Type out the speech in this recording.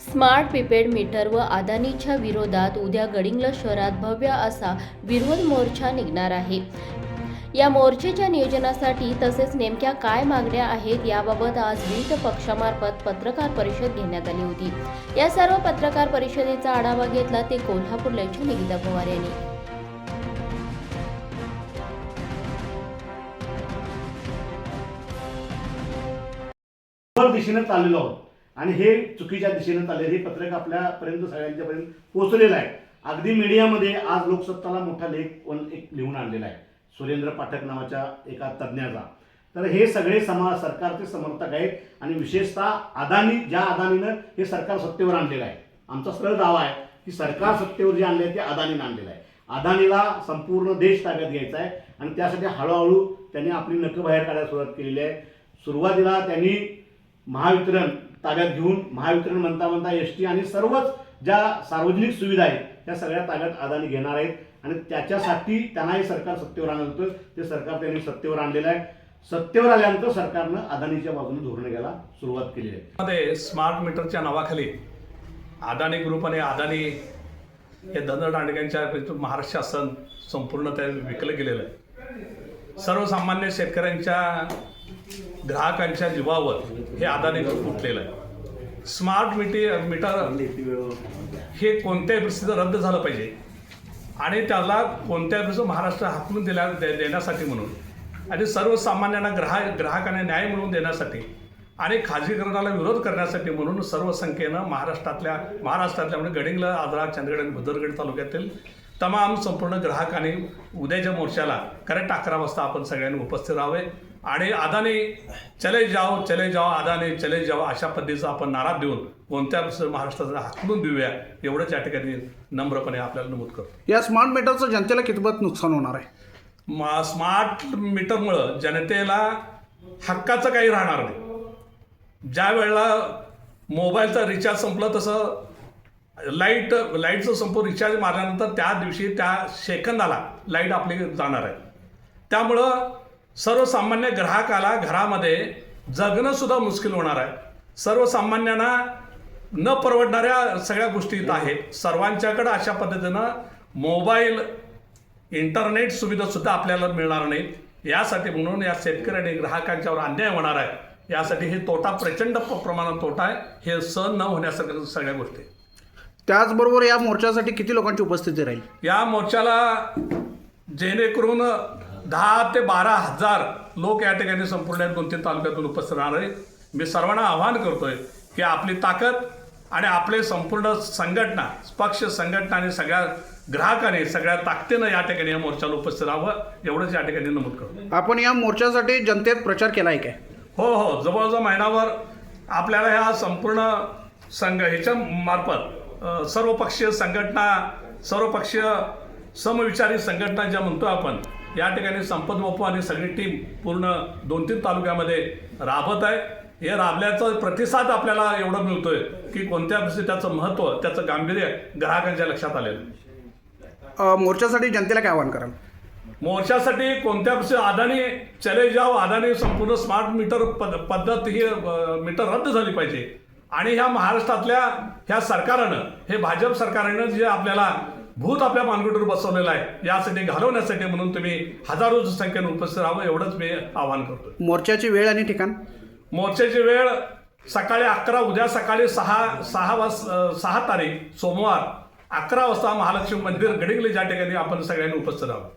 Smart prepaid meter व अदानीच्या विरोधात उद्या गडिंग्लज शहरात भव्य असा विरोध मोर्चा निघणार आहे. या मोर्चेच्या नियोजनासाठी तसेच नेमक्या काय मागण्या आहेत याबाबत आज विविध पक्षामार्फत पत्रकार परिषद घेण्यात आली होती. या सर्व पत्रकार परिषदेचा आढावा घेतला ते कोल्हापूर लाईव्हच्या निकिता पवार यांनी. दिशेने चाललेलो आहोत. आणि हे चुकीच्या दिशेनं चालले हे पत्रक आपल्यापर्यंत सगळ्यांच्यापर्यंत पोहोचलेलं आहे. अगदी मीडियामध्ये आज लोकसत्ताला मोठा लेख एक लिहून आणलेला आहे सुरेंद्र पाठक नावाच्या एका तज्ज्ञाचा तर हे सगळे समा सरकारचे समर्थक आहेत आणि विशेषतः अदानी ज्या अदानीनं हे सरकार सत्तेवर आणलेलं आहे. आमचा सरळ दावा आहे की सरकार सत्तेवर जे आणले आहे ते अदानीनं आणलेलं आहे. अदानीला संपूर्ण देश ताब्यात घ्यायचा आहे आणि त्यासाठी हळूहळू त्यांनी आपली नखं बाहेर काढायला सुरुवात केलेली आहे. सुरुवातीला त्यांनी महावितरण ताब्यात घेऊन महावितरण म्हणता म्हणता एस टी आणि सर्वच ज्या सार्वजनिक सुविधा आहेत त्या सगळ्या ताब्यात अदानी घेणार आहेत. आणि त्याच्यासाठी त्यांना हे सरकार सत्तेवर आणलं होतं. ते सरकार त्यांनी सत्तेवर आणलेलं आहे. सत्तेवर आल्यानंतर सरकारनं अदानीच्या बाजूने धोरण घ्यायला सुरुवात केली आहे. मध्ये स्मार्ट मीटरच्या नावाखाली अदानी ग्रुप आणि अदानी हे धनदांडग्यांच्या महाराष्ट्र शासन संपूर्ण ते विकलं गेलेलं आहे. सर्वसामान्य शेतकऱ्यांच्या ग्राहकांच्या जीवावर हे अदानी फुटलेलं आहे. स्मार्ट मिटी मीटर हे कोणत्याही परिस्थितीत रद्द झालं पाहिजे. आणि त्याला कोणत्याही परिस्थितीत महाराष्ट्र हाकलून दिल्या दे- देण्यासाठी म्हणून. आणि सर्वसामान्यांना ग्राहक ग्राहकांना न्याय मिळवून देण्यासाठी आणि खाजगीकरणाला विरोध करण्यासाठी म्हणून सर्व संख्येनं महाराष्ट्रातल्या महाराष्ट्रातल्या म्हणजे गडिंगला आजरा चंदगड आणि भुदरगड तालुक्यातील तमाम संपूर्ण ग्राहकांनी उद्याच्या मोर्चाला करेक्ट अकरा वाजता आपण सगळ्यांनी उपस्थित राहावे. आणि अदानी चले जाओ चले जाओ अदानी चले जाओ अशा पद्धतीचा आपण नारा देऊन कोणत्या महाराष्ट्राला हाकलून देऊया एवढंच या ठिकाणी नम्रपणे आपल्याला नमूद करतो. या स्मार्ट मीटरचं जनतेला कितपत नुकसान होणार आहे? स्मार्ट मीटरमुळं जनतेला हक्काचं काही राहणार नाही. ज्या वेळेला मोबाईलचा रिचार्ज संपलं तसं लाइट लाईटचं संपूर्ण रिचार्ज मारल्यानंतर त्या दिवशी त्या सेकंदाला लाइट आपली जाणार आहे. त्यामुळं सर्वसामान्य ग्राहकाला घरामध्ये जगणं सुद्धा मुश्किल होणार आहे. सर्वसामान्यांना न परवडणाऱ्या सगळ्या गोष्टी इथं आहेत. सर्वांच्याकडं अशा पद्धतीनं मोबाईल इंटरनेट सुविधा सुद्धा आपल्याला मिळणार नाहीत. यासाठी म्हणून या शेतकरी आणि ग्राहकांच्यावर अन्याय होणार आहे. यासाठी हे तोटा प्रचंड प्रमाणात तोटा आहे. हे सहन न होण्यासारख्या सगळ्या गोष्टी. त्याचबरोबर या मोर्चासाठी किती लोकांची उपस्थिती राहील? या मोर्चाला जेणेकरून दहा ते बारा हजार लोक या ठिकाणी संपूर्ण दोन तीन तालुक्यातून उपस्थित राहणार आहेत. मी सर्वांना आवाहन करतोय की आपली ताकद आणि आपले संपूर्ण संघटना पक्ष संघटना आणि सगळ्या ग्राहकांनी सगळ्या ताकदीनं या ठिकाणी या मोर्चाला उपस्थित राहावं एवढंच या ठिकाणी नमूद करतो. आपण या मोर्चासाठी जनतेत प्रचार केला आहे काय? हो हो. जवळजवळ महिनाभर आपल्याला ह्या संपूर्ण संघ ह्याच्या मार्फत सर्वपक्षीय संघटना सर्वपक्षीय समविचारी संघटना ज्या म्हणतो आपण या ठिकाणी संपत बापू आणि सगळी टीम पूर्ण दोन तीन तालुक्यामध्ये राबत आहे. हे राबल्याचा प्रतिसाद आपल्याला एवढं मिळतोय की कोणत्या परिस्थितीत त्याचं महत्त्व त्याचं गांभीर्य ग्राहकांच्या लक्षात आलेलं मोर्चासाठी जनतेला काय आवाहन कराल? मोर्चासाठी कोणत्या पक्ष अदानी चले जाओ अदानी संपूर्ण स्मार्ट मीटर पद पद्धत ही मीटर रद्द झाली पाहिजे. आणि ह्या महाराष्ट्रातल्या ह्या सरकारनं हे भाजप सरकारनं जे आपल्याला भूत आपल्या मानगुटीवर बसवलेलं आहे. यासाठी घालवण्यासाठी म्हणून तुम्ही हजारो संख्येने उपस्थित राहावं एवढंच मी आवाहन करतो मोर्चाची वेळ आणि ठिकाण? मोर्चाची वेळ सकाळी अकरा उद्या सकाळी सहा सहा वाज सहा तारीख सोमवार अकरा वाजता महालक्ष्मी मंदिर गडिंगली ज्या ठिकाणी आपण सगळ्यांनी उपस्थित राहावं.